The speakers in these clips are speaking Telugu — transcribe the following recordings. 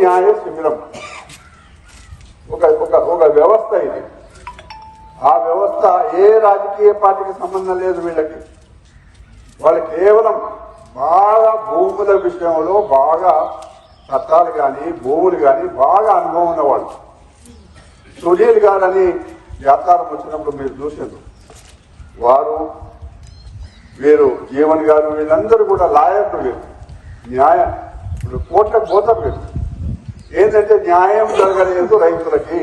న్యాయ శిబిరం. ఒక ఒక ఒక వ్యవస్థ ఇది. ఆ వ్యవస్థ ఏ రాజకీయ పార్టీకి సంబంధం లేదు వీళ్ళకి. వాళ్ళు కేవలం బాగా భూముల విషయంలో బాగా చట్టాలు కానీ భూములు కానీ బాగా అనుభవం ఉన్నవాళ్ళు. సునీల్ గారని వ్యాపారం వచ్చినప్పుడు మీరు చూసారు వారు వీరు జీవన్ గారు వీళ్ళందరూ కూడా లాయర్లు వీరు న్యాయం. ఇప్పుడు కోర్టుకు పోతారు వీరు ఏంటంటే న్యాయం జరగలేదు రైతులకి.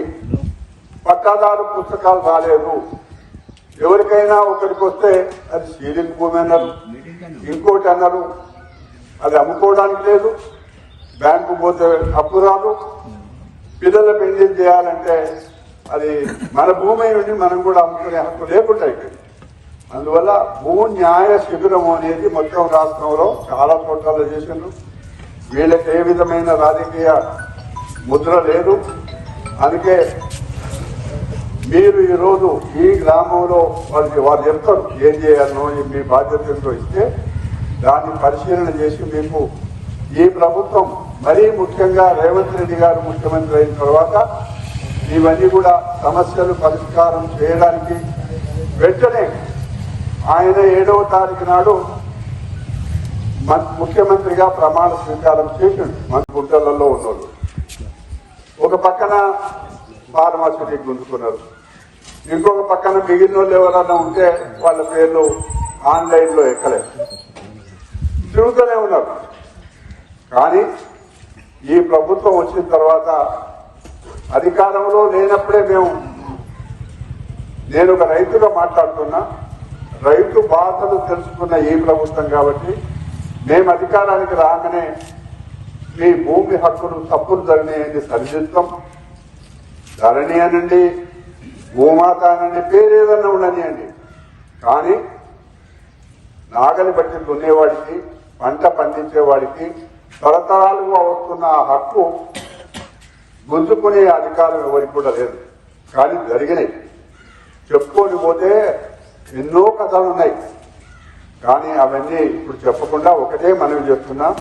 పట్టాదారు పుస్తకాలు రాలేదు. ఎవరికైనా ఒకరికి వస్తే అది సీలింగ్ భూమి అన్నారు. ఇంకోటి అన్నారు అది అమ్ముకోవడానికి లేదు. బ్యాంకు పోతే అప్పు రాదు. పిల్లల పెళ్ళి చేయాలంటే అది మన భూమి నుండి ఉండి మనం కూడా అమ్ముకునే హక్కు లేకుండా అందువల్ల భూ న్యాయ శిబిరం అనేది మొత్తం రాష్ట్రంలో చాలా చోట్ల చేసిండ్రు. వీళ్ళకి ఏ విధమైన రాజకీయ ముద్ర లేదు. అందుకే మీరు ఈరోజు ఈ గ్రామంలో వాళ్ళకి వారు చెప్తారు ఏం చేయాలనో ఈ మీ బాధ్యతలతో ఇస్తే దాన్ని పరిశీలన చేసి మీకు ఈ ప్రభుత్వం మరీ ముఖ్యంగా రేవంత్ రెడ్డి గారు ముఖ్యమంత్రి అయిన తర్వాత ఇవన్నీ కూడా సమస్యలు పరిష్కారం చేయడానికి వెంటనే ఆయన ఏడవ తారీఖు నాడు మన- ముఖ్యమంత్రిగా ప్రమాణ స్వీకారం చేసిండు. మన గుంటలలో ఉన్నోళ్ళు. ఒక పక్కన ఫార్మాసిటీ గుంజుకున్నారు. ఇంకొక పక్కన మిగిలిన వాళ్ళు ఎవరైనా ఉంటే వాళ్ళ పేర్లు ఆన్లైన్లో ఎక్కలే. ఎక్కలేదు తిరుగుతూనే ఉన్నారు. కానీ ఈ ప్రభుత్వం వచ్చిన తర్వాత అధికారంలో లేనప్పుడే మేము నేను ఒక రైతుగా మాట్లాడుతున్నా. రైతు బాధలు తెలుసుకున్న ఈ ప్రభుత్వం కాబట్టి మేము అధికారానికి రాగానే మీ భూమి హక్కులు తప్పులు జరిగినాయని సరిదిద్దాం. ధరణి అనండి భూమాత అనండి పేరు ఏదన్నా ఉండనియండి కానీ నాగలి బట్టి దున్నేవాడికి పంట పండించేవాడికి తరతరాలుగా వస్తున్న ఆ హక్కు గుంజుకునే అధికారం ఎవరికి కూడా లేదు. కానీ జరిగినాయి. చెప్పుకొని పోతే ఎన్నో కథలు ఉన్నాయి కానీ అవన్నీ ఇప్పుడు చెప్పకుండా ఒకటే మనవి చెప్తున్నా